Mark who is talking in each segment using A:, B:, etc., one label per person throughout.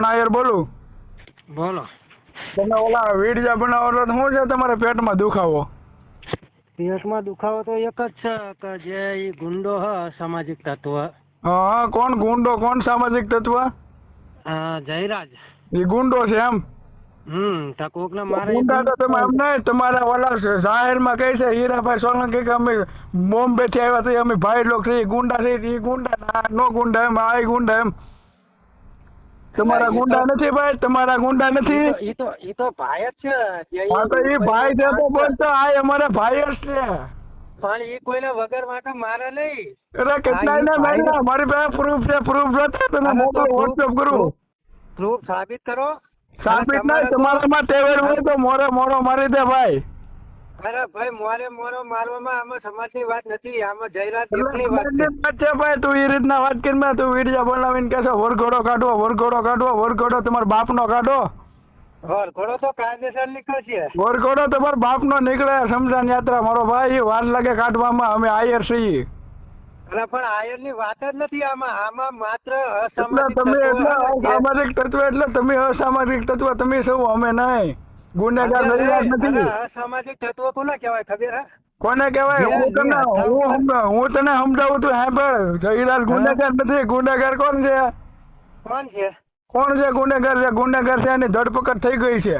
A: નાયર બોલું?
B: બોલો.
A: તમે ઓલા વીડિયા બનાવવાનો શું છે? તમારે પેટમાં દુખાવો?
B: પેટમાં દુખાવો તો એક જ છે કે જે ઈ ગુંડો હ સામાજિક તત્વ.
A: હા કોણ ગુંડો? કોણ સામાજિક તત્વ?
B: હા જયરાજ.
A: એ ગુંડો છે એમ?
B: હમ તો કોક ને મારે
A: ગુંડા તો તમે એમ નહીં તમારા ઓલા જાહેરમાં કહે છે હીરાભાઈ સોલંકી કે અમે બોમ્બે થી આવ્યા છીએ અમે ભાઈ લોક છે ગુંડા છે ઈ ગુંડા ના નો ગુંડા એમ આ ગુંડા એમ. તમારા ગુંડા નથી ભાઈ તમારા ગુંડા નથી.
B: ઈ તો ઈ તો ભાઈ જ છે.
A: હા તો એ ભાઈ છે તો બોલતો આ અમારા ભાઈ જ છે.
B: પણ ઈ કોઈને વગર વાંકે મારે નહીં.
A: અરે કેટલાય ને
B: ભાઈ-
A: મારી પાસે પ્રૂફ છે પ્રૂફ જોતા તમે મોકલો વોટ્સઅપ કરું
B: પ્રૂફ સાબિત કરો.
A: સાબિત નહીં
B: તમારા માં
A: તમારામાં ટેવર હોય તો મોરે મોરો મારી દે ભાઈ.
B: અરે ભાઈ મોરે મોરો મારવામાં આમાં સમાજની વાત નથી આમાં
A: એટલે
B: વાત છે.
A: ભાઈ તું એ રીતના વાત કરી મેં તું વીડિયો બનાવીને કહેશો વરઘોડો કાઢવો વરઘોડો કાઢવો વરઘોડો તમારા બાપનો કાઢો.
B: હોર ઘોડો તો કાયદેસર નીકળશે.
A: વરઘોડો તમારા બાપનો નીકળે સમજાન યાત્રા મારો ભાઈ વાર લાગે કાઢવામાં અમે આયર છીએ.
B: અરે પણ આયરની વાત જ નથી આમાં આમાં માત્ર અસામાજિક
A: તમે એટલે અસામાજિક તત્વ એટલે તમે અસામાજિક તત્વ તમે સૌ અમે નહીં. ગુનેગાર
B: અરે,
A: નથી.
B: અસામાજિક તત્વો કોને કહેવાય? ખબર હે?
A: કોને કહેવાય? હું તને હું હું તને સમજાવું તું સાંભળ. જયરાજ ગુનેગાર નથી. ગુનેગાર કોણ છે?
B: કોણ છે?
A: કોણ છે ગુનેગાર? છે ગુનેગાર છે એની ધરપકડ થઈ ગઈ છે.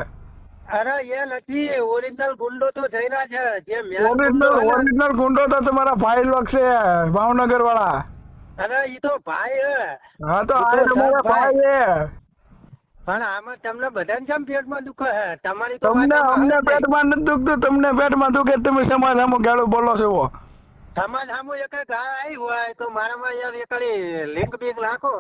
B: અરે એ નથી. ઓરિજિનલ ગુંડો તો જયરા છે. જે
A: ઓરિજિનલ
B: ગુંડો
A: ઓરિજિનલ ગુંડો તો તમારા ભાઈ લોક છે ભાવનગર વાળા
B: અરે ઈ તો ભાઈ હે.
A: હા તો આ તમારા
B: ભાઈ.
A: ભાઈ છે
B: પણ આમાં તમને બધાને કેમ પેટમાં દુખે હે તમારી
A: તમને અમને. પેટમાં નથી દુખતું તમને પેટમાં દુખે તમે સમાજ સામો ગાળો બોલો છો
B: સમાજ સામો એક ગાય આવી હોય તો મારામાં યાર એક લિંક બીક નાખો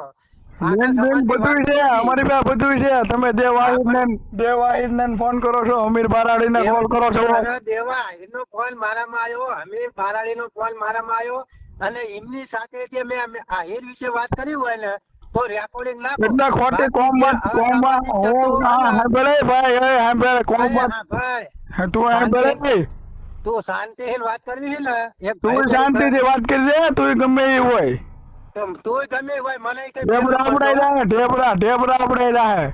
A: બેન બેન બધું છે અમારી પાસે બધું છે. તમે દેવાહિદ ને દેવાહિદ ને ફોન કરો છો અમીર બારાડી ને કોલ કરો છો.
B: અરે દેવા એનો ફોન મારામાં આવ્યો અમીર ફારાડીનો ફોન મારામાં આવ્યો. અને એમની સાથે જે મેં આહિર વિશે વાત કરી હોય ને તો રેકોર્ડિંગ ના
A: ખોટી વાત કોમ હું હા સાંભળે ભાઈ એ સાંભળે કોમ
B: ભાઈ.
A: તું સાંભળે નહીં.
B: તું શાંતિથી વાત કરવી છે ને?
A: તું શાંતિથી વાત કરજે તું ગમે એ હોય.
B: તું ગમે હોય મને કઈ
A: આપડાઈ જાય ઢેબરા ઢેબરા આપડાઈ જાય.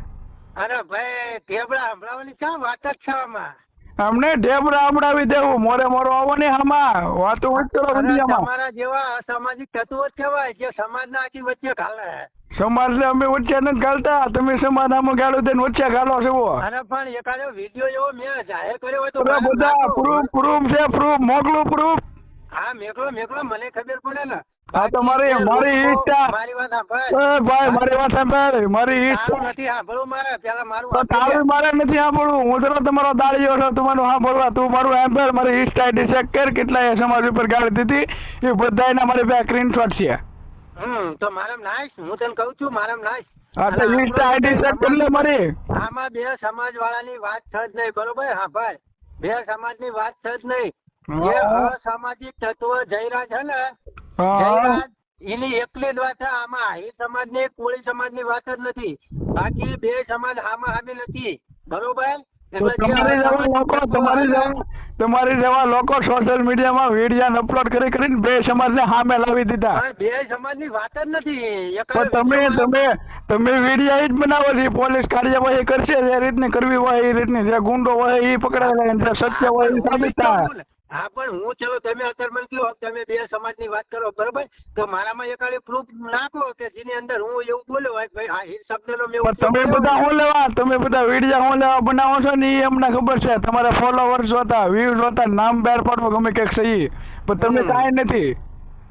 B: અરે ભાઈ ઢેબરા સંભળાવવાની ક્યાં વાત જ છે આમાં?
A: અમને ઢેબરા આપડાવી દેવું મોરે મોરો આવો ને આમાં. વાતો
B: તમારા જેવા અસામાજિક તત્વો જ કહેવાય જે સમાજના આખી વચ્ચે ઘાલે.
A: સમાજ ને અમે વચ્ચે નથી ગાળતા તમે સમાજ આમાં ગાળો દે વચ્ચે ગાળો છો.
B: અરે પણ એકાદો વીડિયો એવો મેં જાહેર કર્યો હોય તો
A: બધા. પ્રૂફ પ્રૂફ છે પ્રૂફ મોકલું પ્રૂફ
B: હા મેકલો મેકલો મને ખબર પડે ને.
A: હા તો મારી મારી ઈચ્છા
B: મારી વાત સાંભળ.
A: ભાઈ મારી વાત સાંભળ મારી ઈચ્છા
B: નથી સાંભળવું મારે. પેલા મારું
A: તારું મારે નથી સાંભળવું. હું તો તમારો દાળીઓ છું તમારું સાંભળવા. તું મારું સાંભળ મારી ઈચ્છા ડિસેક કર કેટલા સમાજ ઉપર ગાળી દીધી. એ બધાયના મારી પાસે સ્ક્રીનશોટ છે.
B: હમ તો મારામ નાઈશ હું તને કહું છું મારામ નાઈશ
A: હા તો ઇન્સ્ટા આઈડી ચેક કરી લે મારી.
B: આમાં બે સમાજ વાળાની વાત છે જ નહીં બરોબર? હા ભાઈ. બે સમાજની વાત છે જ નહીં. જે અસામાજિક તત્વ જયરાજ છે ને એની એકલી જ વાત છે આમાં. આહિર સમાજની કોળી સમાજની વાત જ નથી. બાકી બે સમાજ આમાં આવી નથી. બરોબર?
A: તમારી જેવા લોકો તમારી જેવા તમારી જેવા લોકો સોશિયલ મીડિયામાં વીડિયો અપલોડ કરી કરીને બે સમાજને સામે લાવી દીધા.
B: બે સમાજની વાત જ નથી.
A: પણ તમે તમે તમે વીડિયો જ બનાવો છો. પોલીસ કાર્યવાહી કરશે જે રીતની કરવી હોય એ રીતની જે ગુંડો હોય એ પકડાયેલા જે સત્ય હોય એ સાબિત થાય.
B: હા પણ હું ચલો તમે અત્યારે મને કહો તમે બે સમાજની વાત કરો બરોબર? તો મારામાં એકાળી પ્રૂફ નાખો કે જેની અંદર હું એવું બોલ્યો હોય ભાઈ હા એ શબ્દનો મેં
A: તમે બધા હું લેવા તમે બધા વીડિયો હું લેવા બનાવો છો ને એ અમને ખબર છે. તમારા ફોલોવર્સ હતા વ્યૂઝ જોતા નામ બહાર પાડવું ગમે કંઈક સહી. પણ
B: તમને
A: કાંઈ નથી.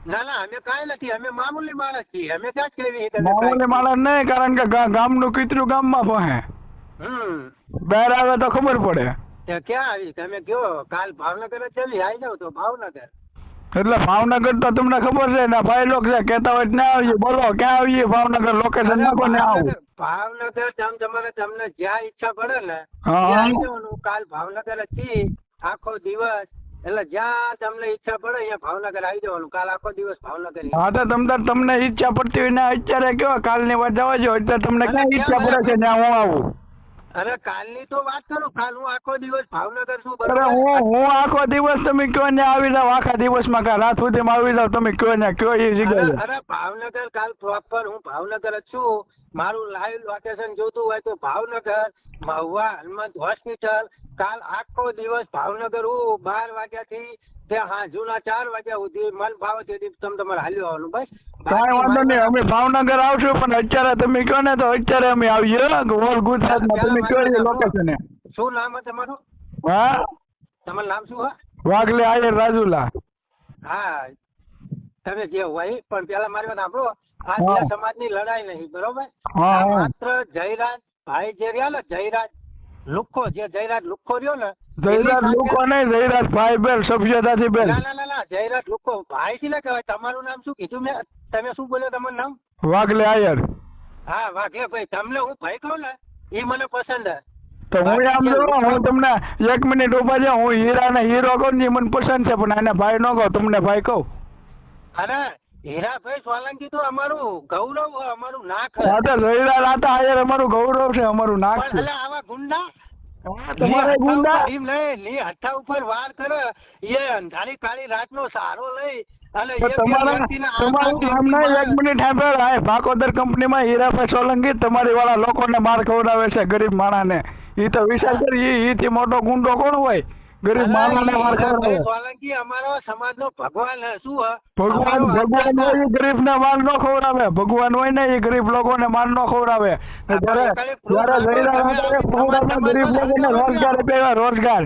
B: ના ના અમે કાંઈ નથી. અમે મામૂલી માણસ છીએ. અમે ક્યાં કેવી
A: મામૂલી? માણસ નહીં કારણ કે ગામનું કીતરું ગામમાં પહોંચે
B: હમ.
A: બહાર આવે તો ખબર પડે.
B: તે ક્યાં આવી? તમે કયો? કાલ ભાવનગર જ ચલી આવી જાવ તો ભાવનગર.
A: એટલે ભાવનગર તો તમને ખબર છે ને ભાઈ લોકો છે કહેતા હોય ના આવીએ. બોલો ક્યાં આવીએ? ભાવનગર લોકેશન નાખો ને આવું.
B: ભાવનગર તમ તમારે તમને જ્યાં ઈચ્છા પડે ને
A: હા.
B: કાલ ભાવનગર જ છી આખો દિવસ એટલે જ્યાં તમને ઈચ્છા પડે અહીંયા ભાવનગર આવી જવાનું. કાલ આખો દિવસ ભાવનગર
A: હા તો તમને તમને ઈચ્છા પડતી હોય ને અત્યારે કયો? કાલની વાત જવા જો અત્યારે તમને ક્યાં ઈચ્છા પડે છે ત્યાં હું આવું.
B: અરે કાલની તો વાત કરું કાલ હું આખો દિવસ ભાવનગર છું
A: અરે હું હું આખો દિવસ તમે કયો ને આવી જાવ આખા દિવસમાં કાલ રાત સુધીમાં આવી જાવ તમે કયો ને કયો એ જગ્યાએ.
B: અરે અરે ભાવનગર કાલ પ્રોપર હું ભાવનગર જ છું. મારું લાઈવ લોકેશન જોતું હોય તો ભાવનગર મહુવા હનુમંત હોસ્પિટલ કાલ આખો દિવસ ભાવનગર હું બાર વાગ્યાથી તે હાંજુના ચાર વાગ્યા સુધી મન ભાવે તેથી તમે તમારે હાલ્યો આવવાનું ભાઈ
A: કાંઈ વાંધો નહીં અમે ભાવનગર આવશું પણ અત્યારે તમે કહો ને તો અત્યારે અમે આવીએ ઓલ ગુજરાતમાં તમે કહો એ લોકેશન
B: શું નામ છે તમારું?
A: હા?
B: તમારું નામ શું હા?
A: વાઘલે આયર રાજુલા.
B: હા તમે જે હોય પણ પેલા મારી વાત સાંભળો આ
A: સમાજ
B: બે સમાજની લડાઈ નહીં બરોબર. માત્ર જયરાજ ભાઈ જે રહ્યા ને જયરાજ લુખ્ખો જે જયરાજ લુખ્ખો રહ્યો ને
A: જયરાજ લોકો નહીં જયરાજ ભાઈ બેન સભ્યતાથી બેન.
B: ના ના ના જયરાજ લુખ્ખો ભાઈ થી ના કહેવાય તમારું નામ શું કીધું મેં? તમે શું બોલ્યો તમારું નામ?
A: વાઘલે આયર.
B: હા વાઘલે ભાઈ તમને હું ભાઈ કહું ને એ મને પસંદ
A: તો હું આમ જોઉં હું તમને એક મિનિટ ઊભા છે હું હીરા ને હીરો કહું ને મને પસંદ છે પણ એને ભાઈ ન કહું તમને ભાઈ કહું.
B: અરે હીરાભાઈ સોલંકી તો અમારું ગૌરવ અમારું નાક હે.
A: તો જયરાજ આતા આયર અમારું ગૌરવ છે અમારું નાક છે.
B: આવા ગુંડા
A: તમારે ગુંડા?
B: એમ નહીં લી હઠ્ઠા ઉપર વાર કરે. એ અંધારી કાળી રાતનો સહારો લઈ અને
A: એક મિનિટ આ ભાકોદર કંપનીમાં હીરાભાઈ સોલંકી તમારી વાળા લોકોને માર ખવડાવે છે ગરીબ માણાને એ તો વિચાર કરી ઈ મોટો ગુંડો કોણ હોય? ગરીબ માણસને
B: વાર
A: કરે
B: સોલંકી અમારો સમાજનો ભગવાન શું હે?
A: ભગવાન ભગવાન હોય ગરીબને માર ન ખવડાવે. ભગવાન હોય ને એ ગરીબ લોકોને માર ન ખવડાવે. ને જ્યારે
B: proof
A: જ્યારે
B: આપો,
A: એ
B: સમાજ
A: પ્રોગ્રામમાં ગરીબ લોકોને રોજગાર આપ્યા રોજગાર.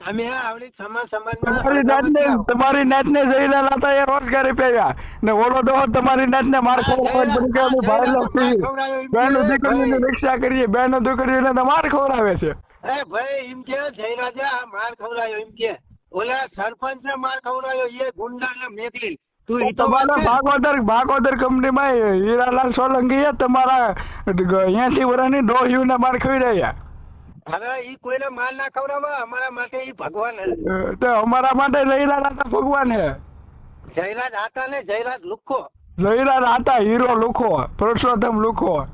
B: તમે આવડી સમાજ સમાજમાં
A: તમારી નાતને જયરાજ હતા એ રોજગારી આપ્યા. ને ઓલો તો તમારી નાતને માર ખવડાવે બધું કે હું ભાઈ લોક છીએ બહેનો દીકરીઓની રક્ષા કરીએ બહેનો દીકરીઓને તો માર ખવડાવે છે.
B: એ ભાઈ એમ કે જયરાજા આ માર ખવડાયો એમ કે. ઓલા સરપંચ ને માર ખવડાયો એ ગુંડા ને મેકલી. તું ઈ તો
A: તમારા ભાગોદર ભાગોદર કંપનીમાં હીરાલાલ સોલંકી તમારા એસી વર્ષની ને માર ખવડાવ્યા
B: હવે ઈ કોઈને માલ ના ખવડાવે અમારા માટે ઈ ભગવાન
A: તો અમારા માટે લઈ હતા ભગવાન હે.
B: જયરાજ આતા ને જયરાજ લુખો.
A: જયરાજ હતા હીરો લુખો પુરુષોત્તમ લુખો.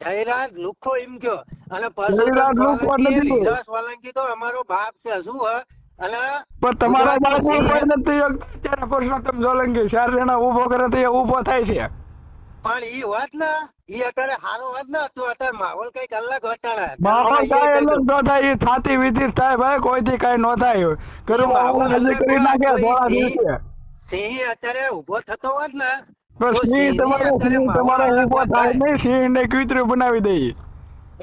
B: જયરાજ લુખો એમ કયો. અને
A: જયરાજ લુખો
B: એટલે સોલંકી તો અમારો બાપ છે શું હ. અને
A: પણ તમારા બાપ
B: ગુજરાતમાં
A: નથી અત્યારે પુરુષોત્તમ સોલંકી ચાર જણા ઊભો કરે તો એ ઊભો થાય છે.
B: પણ ઈ વાત ને ઈ અત્યારે હારો વાત ને તો અત્યારે માહોલ કંઈક અલગ હોતાડે
A: માહોલ થાય અલગ ન થાય થાતી વિધિ થાય ભાઈ કોઈથી કઈ ન થાય. નજીક કરી નાખે થોડા દિવસે.
B: સિંહ અત્યારે ઊભો થતો હોત ને
A: સિંહ તમારે સિંહ તમારે
B: અલગ
A: થાય
B: થાય.
A: નહીં સિંહ ને કૂતરું બનાવી દઈએ.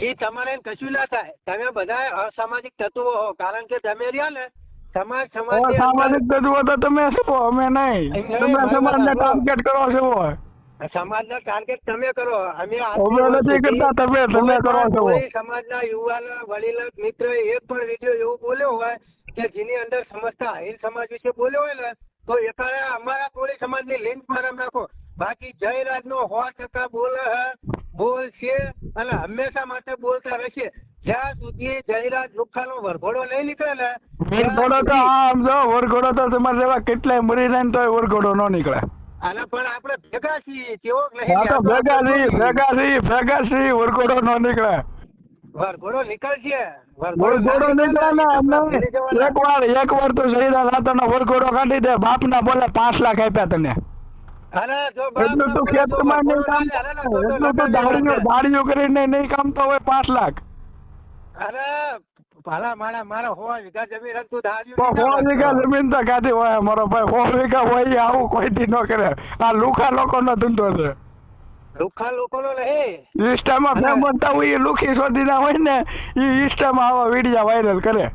B: ઈ તમારે કશું ના થાય. તમે બધા અસામાજિક તત્વો હો કારણ કે તમે રહ્યા ને સમાજ સમાજ
A: સામાજિક તત્વો તો તમે છો અમે નહીં. તમે સમાજને ટાર્ગેટ કરો છો
B: સમાજના ટાર્ગેટ તમે કરો. અમે
A: નથી કરતા, તમે- તમે કરો છો.
B: સમાજના યુવાન વડીલ મિત્ર એક પણ વીડિયો એવું બોલ્યો હોય કે જેની અંદર સમજતા આહિર સમાજ વિશે બોલ્યો હોય ને તો એકારે અમારા કોળી સમાજની લિંક મારા નાખો બાકી જયરાજ નો હોવા ટકા બોલે હે બોલ છે અને હંમેશા માટે બોલતા રહેશે જ્યાં સુધી જયરાજ લુખ્ખાનો વરઘોડો નહીં નીકળે ને
A: વરઘોડો તો આમ જો વરઘોડો તો તમારે જેવા કેટલાય મરી જાય તો વરઘોડો ન નીકળે.
B: અને પણ આપણે ભેગા છીએ
A: છીએ ભેગા છીએ ભેગા છીએ વરઘોડો ન નીકળે.
B: વરઘોડો નીકળશે.
A: વરઘોડો નીકળે અમને એક વાર તો શહીદા રાતનો વરઘોડો કાઢી દે બાપના બોલે પાંચ લાખ આપ્યા તને.
B: અરે જો બાપ
A: એટલું તો ખેતરમાં નહીં કામ
B: અરે ના, તો- તો
A: એટલું તો દાડીઓ દાડીઓ કરીને નહીં કામતો હોય પાંચ લાખ.
B: અરે ભાલા માણા મારા હોવા વીઘા જમીન હતું કાઢો.
A: વીઘા જમીન તો કાઢી હોય મારો ભાઈ. સો વીઘા હોય આવું આવું કોઈથી ન કરે. આ લુખા લોકોનો ધંધો છે.
B: લોકોનો નહીં
A: ઇન્સ્ટામાં એ લુખી શોધીના હોય ને એ ઇન્સ્ટામાં આવા વીડિયો વાયરલ કરે.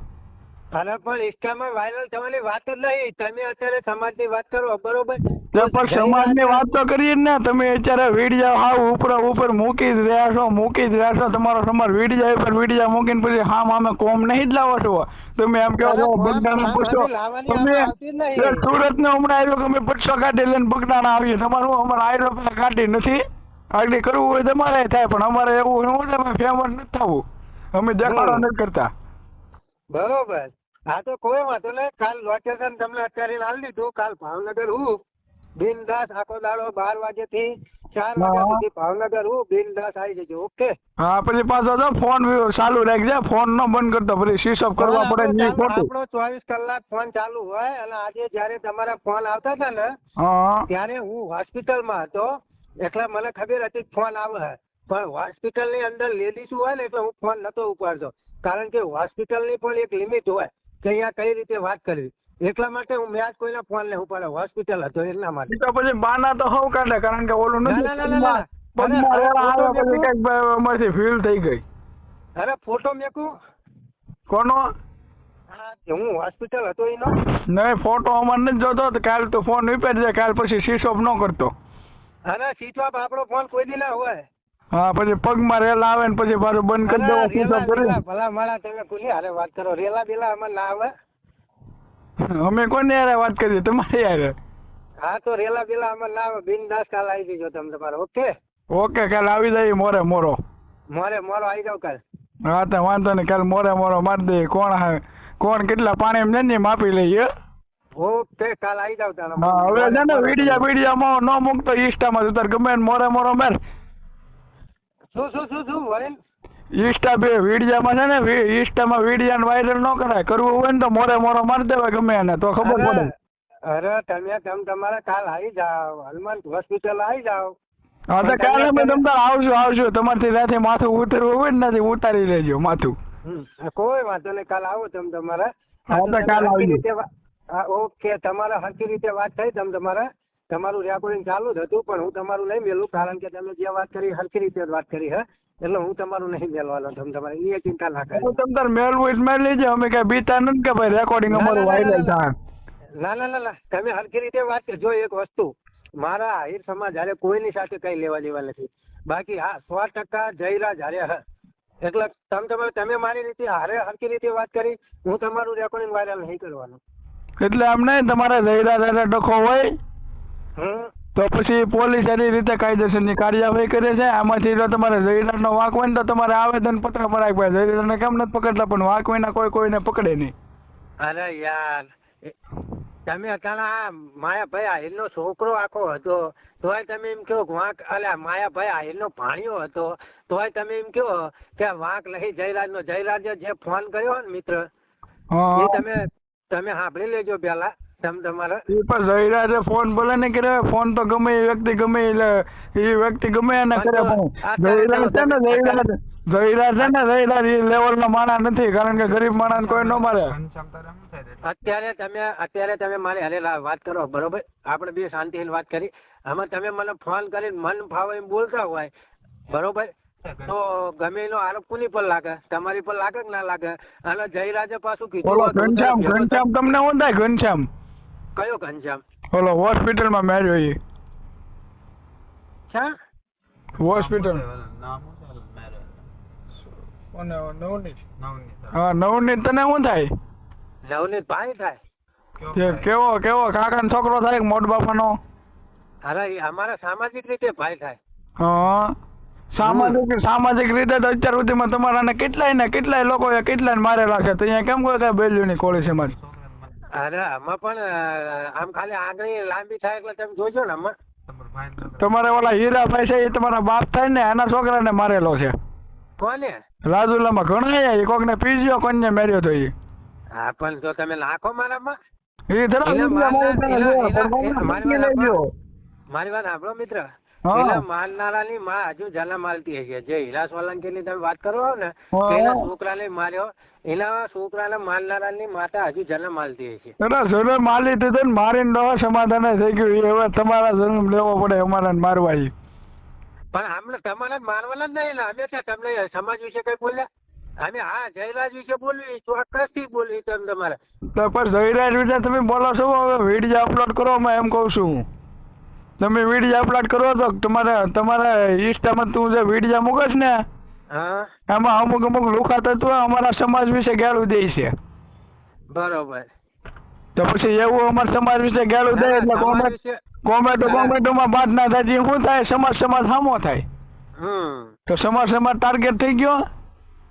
B: અરે પણ ઇન્સ્ટામાં વાયરલ થવાની વાત જ નહીં. તમે અત્યારે સમાજની વાત કરો બરોબર?
A: તો પણ સમાજની વાત તો કરીએ ને. તમે અત્યારે વીડિયા હાવ ઉપર ઉપર મૂકી જ રહ્યા છો મૂકી જ રહ્યા છો. તમારો સમાજ વીડિયા ઉપર વીડિયા મૂકીને પછી હા મામે કોમ નહીં જ લાવો છો. તમે એમ કહો છો
B: અરે
A: બગદાણા પૂછો તમે. સુરત ને હમણાં આવ્યો કે અમે પચસો કાઢી લઈને બગદાણા આવીએ તમારું અમારે આયરો કાઢી નથી. આગળ કરવું હોય તમારે થાય પણ અમારે એવું હું અમે ફેમસ નથી થવું. અમે દેખાડો નથી કરતા.
B: બરોબર. હા તો કોઈ વાંધો નહીં. કાલ લોકેશન તમને અત્યારે લાવી દીધું કાલ ભાવનગર હું બિનદાસ આખો દાડો બાર વાગ્યાથી ચાર વાગ્યા સુધી ભાવનગર હું બિનદાસ આવી જજો ઓકે?
A: હા પછી પાછો તો ફોન ચાલુ રાખજે. ફોન ન બંધ કરતો પછી સ્વિચ ઓફ કરવા પડે ખોટું.
B: આપણો ચોવીસ કલાક ફોન ચાલુ હોય અને આજે જયારે તમારા ફોન આવતા હતા ને ત્યારે હું હોસ્પિટલમાં હતો. એટલે મને ખબર હતી ફોન આવે પણ હોસ્પિટલની અંદર લેડીઝ હોય ને એટલે હું ફોન નતો ઉપાડતો. કારણ કે હોસ્પિટલની પણ એક લિમિટ હોય કે અહીંયા કઈ રીતે વાત કરવી. એટલા માટે હું મેં કોઈ કોઈના ફોન નહીં ઉપાડે હોસ્પિટલ હતો એટલા માટે.
A: તો પછી બાના તો હવ કાઢે કારણ કે ઓલું નથી. ફીલ થઈ ગઈ.
B: અરે ફોટો મેકું?
A: કોનો?
B: હા, હું હોસ્પિટલ હતો એનો?
A: નહીં ફોટો અમાર નથી જોતો. તો કાલ તો ફોન છે. કાલ પછી સ્વિચ ઓફ ન કરતો.
B: અરે ઓફ આપણો ફોન કોઈ દી ના હોય.
A: હા પછી પગમાં રેલા આવે ને પછી પાછું બંધ કરી દેવા સ્વિચ કરી
B: ભલા માળા તમે કોની હારે વાત કરો. રેલા બેલા અમારે ના આવે.
A: અમે કોની હારે વાત કરીએ? તમારી યારે.
B: હા તો રેલા બેલા અમે ના આવે. બિનદાસ કાલ આવી જજો તમે તમારે ઓકે?
A: ઓકે કાલ આવી જાય મોરે મોરો.
B: મોરે મોરો આવી જાવ કાલ.
A: હા તો વાંધો નહીં કાલ મોરે મોરો મારી દઈએ. કોણ કોણ કેટલા પાણી એમ ને માપી લઈએ?
B: ઓકે કાલ આવી જાવ તારે
A: હા હવે છે ને વિડિયા વિડિયામાં ન મૂકતો ઇન્સ્ટામાં ઉતર ગમે ને મોરે મોરો મેર.
B: શું શું શું શું વળીને
A: ઇન્સ્ટા બે વિડિયામાં છે ને વી- વિડિયા ને વાયરલ ન કરાય. કરવું હોય ને તો મોરે મોરો મારી દેવાય ગમે એને તો ખબર પડે.
B: અરે તમે તમ તમારે કાલ આવી જાવ. હનુમંત હોસ્પિટલ આવી જાવ.
A: હા તો કાલે અમે તમ આવજો આવશું તમારથી રાતે માથું ઉતરવું હોય ને નથી ઉતારી લેજો માથું.
B: કોઈ વાંધો નહીં કાલ આવો તમે તમારે.
A: હા, તો કાલ આવજો.
B: હા ઓકે. તમારે સાચી રીતે વાત થઈ તમે તમારે. તમારું રેકોર્ડિંગ ચાલુ જ હતું પણ હું તમારું નહીં મેલું કારણ કે તમે જે વાત કરી હરખી રીતે જ વાત કરી હે? એટલે હું તમારું નહીં મેલવાનો તમે તમારે. એ ચિંતા ના કરો.
A: તમે તાર મેલ એટલે મેળ લેજો. અમે કઈ બીતા નથી કે ભાઈ રેકોર્ડિંગ અમારું વાયરલ થાય.
B: ના. ના ના ના. તમે હરખી રીતે વાત કરજો એક વસ્તુ મારા આહિર સમાજ હારે કોઈની સાથે કઈ લેવા દેવા નથી. બાકી હા સો ટકા જયરા જયારે હ. એટલે તમે તમે તમે મારી રીતે હારે હરખી રીતે વાત કરી હું તમારું રેકોર્ડિંગ વાયરલ નહીં કરવાનું.
A: એટલે આમ નહીં તમારે જયરા જયરા ડખો હોય તો પછી પોલીસ એની રીતે કાયદેસરની કાર્યવાહી કરે છે. આમાંથી જો તમારે જયરાનો વાંક હોય ને તો તમારે આવેદન પત્ર ભરાય આપ્યા જયરાને કેમ નથી પકડતા? પણ વાંક વિના કોઈ કોઈને પકડે નહીં.
B: અરે યાર તમે અટાણા આ માયાભાઈ આહિરનો છોકરો આખો હતો તોય તમે એમ કહો કે વાંક અલ્યા માયાભાઈ આહિરનો ભાણ્યો હતો તોય તમે એમ કહો કે વાંક નહીં જયરાજનો જયરાજે જે ફોન કર્યો ને મિત્ર એ તમે તમે સાંભળી લેજો પેલા. તમે તમારે
A: એ પણ જયરાજે ફોન ભલે ને કરે ફોન તો ગમે એ વ્યક્તિ ગમે એટલે એ વ્યક્તિ ગમે એને કરે પણ જયરાજ છે ને જયરાજ જયરાજ છે ને જયરાજ એ લેવલનો માણસ નથી કારણ કે ગરીબ માણસ કોઈ ન મારે.
B: અત્યારે તમે અત્યારે તમે મારી હારે વાત કરો બરોબર? આપણે બે શાંતિથી વાત કરી. આમાં તમે મને ફોન કરીને મન ફાવે એમ બોલતા હોય બરોબર? તો ગમે એનો આરોપ કોની પર લાગે? તમારી પર લાગે કે ના લાગે? અને જયરાજે પાછું કીધું
A: ઘનશ્યામ ઘનશ્યામ તમને ઓંધાય? ઘનશ્યામ.
B: કયો ઘનશ્યામ?
A: ઓલો હોસ્પિટલમાં મેર્યો એ. હોસ્પિટલ. હા નવનીત તને શું થાય
B: નવનીત ભાઈ થાય?
A: કેવો કેવો કાકા છોકરો થાય મોટ બાપા
B: નો અરે અમારા સામાજિક રીતે ભાઈ થાય.
A: હા. સામાજિક સામાજિક રીતે તો અત્યાર સુધીમાં તમારા કેટલાય ને કેટલાય લોકો કેટલાય મારેલા છે? તો અહીંયા કેમ કોઈ કઈ બેલ્યુની કોળી સમાજ
B: અરે આમાં પણ આમ ખાલી આંગળી લાંબી થાય એટલે તમે જોજો ને આમાં.
A: તમારે ઓલા હીરાભાઈ છે એ તમારા બાપ થાય ને એના છોકરાને મારેલો છે.
B: કોને?
A: રાજુલામાં ઘણા એ કોકને પીજીઓ કોઈને મેર્યો તો એ.
B: હા પણ તો તમે નાખો મારામાં
A: એ ધરા. મારી
B: વાત સાંભળો મિત્ર. એના મારનારાની માં હજુ જલા માલતી હશે. જે હિલા સોલંકી ની તમે વાત કરો ને પેલા એના છોકરાને માર્યો. એના છોકરાને મારનારાની માતા હજુ જલા માલતી હશે.
A: અરે જોડે માલી દીધું ને મારીને તો સમાધાન થઈ ગયું. હવે તમારા જન્મ લેવો પડે અમારા મારવા
B: પણ હમણાં તમારે મારવાના જ નહીં અમે ત્યાં તમને સમાજ વિશે કઈ બોલ્યા? અમે હા જયરાજ વિશે બોલવી ચોક્કસથી બોલવી તમે તમારે.
A: તો પણ જયરાજ વિશે તમે બોલો છો હવે વીડિયો અપલોડ કરો એમ કહું છું. તમે વીડિયો અપલોડ કરો તો તમારે તમારા ઇન્સ્ટામાં તું જે વીડિયો મૂકસ ને
B: હા.
A: એમાં અમુક અમુક લુખા તત્વ અમારા સમાજ વિશે ગાળું દે છે.
B: બરોબર.
A: તો પછી એવું અમારા સમાજ વિશે ગાળું દે એટલે કોમેન્ટ કોમેન્ટો કોમેન્ટોમાં બાદ ના થાય શું થાય સમાજ સમાજ સામો થાય. તો સમાજ સમાજ ટાર્ગેટ થઈ ગયો?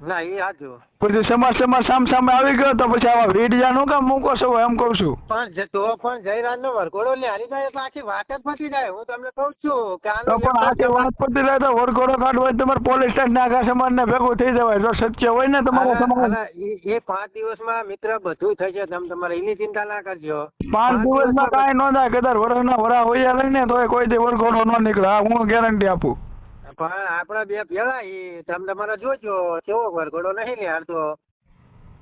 B: ના એ હાચું
A: પછી સમાજ સમાજ સામ સામે આવી ગયો તો પછી આવા વીડિયા નું કામ મૂકો છો એમ કહું છું.
B: પણ તો પણ જયરાજ નો વરઘોડો ન્યારી જાય એટલે આખી વાત જ પતી જાય. હું તમને કહું છું કે
A: તો પણ આખી વાત પતી જાય તો વરઘોડો કાઢવો હોય તમારે પોલીસ સ્ટેશન આખા સમાજ ને ભેગું થઈ જવાય. જો સત્ય હોય ને તમારા સમાજ
B: એ- પાંચ દિવસમાં મિત્ર બધું થઈ જશે તમે તમારે એની ચિંતા ના કરજો.
A: પાંચ દિવસમાં કાંઈ ન થાય કદાચ વરસના વરા હોય લઈને તો કોઈ દી વરઘોડો ન નીકળે. હું ગેરંટી આપું.
B: પણ આપણા બે ભેળા ઈ તમે તમારા જોજો કેવો વરઘોડો નહીં ને હાલતો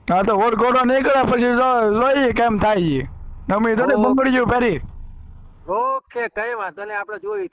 A: હા તો વરઘોડો નીકળે પછી જોઈએ કેમ થાય છે તમે તો. બંગડીયું ફેરી
B: ઓકે કઈ વાંધો નહીં આપણે જોઈ